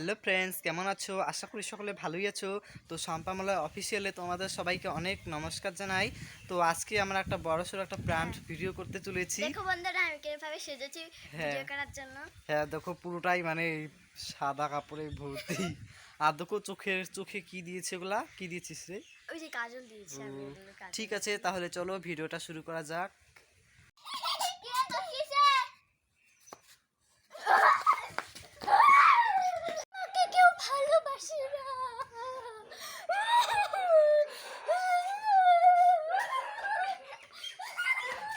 Hello friends কেমন আছো? আশা করি সকলে ভালোই আছো। তো শাম্পামালা অফিসিয়ালে তোমাদের সবাইকে অনেক নমস্কার জানাই। তো আজকে আমরা একটা বড় সড়ো একটা প্রান্ট ভিডিও করতে চলেছি। দেখো বন্ধুরা আমি কীভাবে সেজেছি হ্যাঁ। ভিডিও করার জন্য। হ্যাঁ দেখো পুরোটাই মানে সাদা কাপড়ে ভর্তি। আর দেখো চোখের চোখে কি দিয়েছে ওগুলা? কি দিয়েছিস রে? ওই যে কাজল দিয়েছি ঠিক আছে তাহলে চলো ভিডিওটা শুরু করা যাক।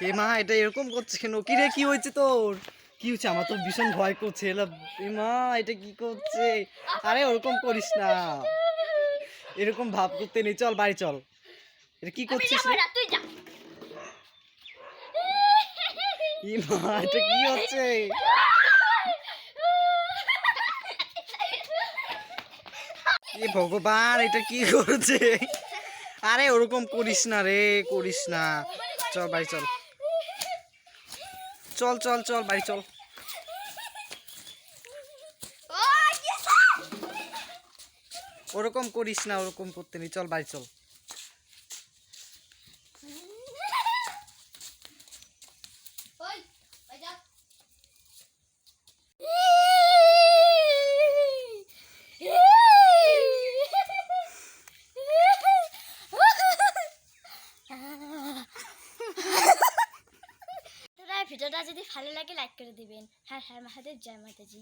এ মা এটা এরকম করছে কেন? কি রে কি হয়েছে তোর? কি হচ্ছে আমার তো ভীষণ ভয় করছে। এলা এ মা এটা কি করছে? আরে ওরকম করিস না। এরকম ভাব করতে নেই। চল বাড়ি চল। এটা কি করছিস মা এটা কি হচ্ছে? এ ভগবান এটা কি করছে? আরে ওরকম করিস না রে করিস না। চল বাড়ি চল। চল চল চল বাড়ি চল। ওরকম করিস না ওরকম করতে নি চল বাড়ি চল ওই ওই যা ভিডিওটা যদি ভালো লাগে লাইক করে দিবেন। হ্যাঁ হ্যাঁ মাহাদেব জয় মাতাজি।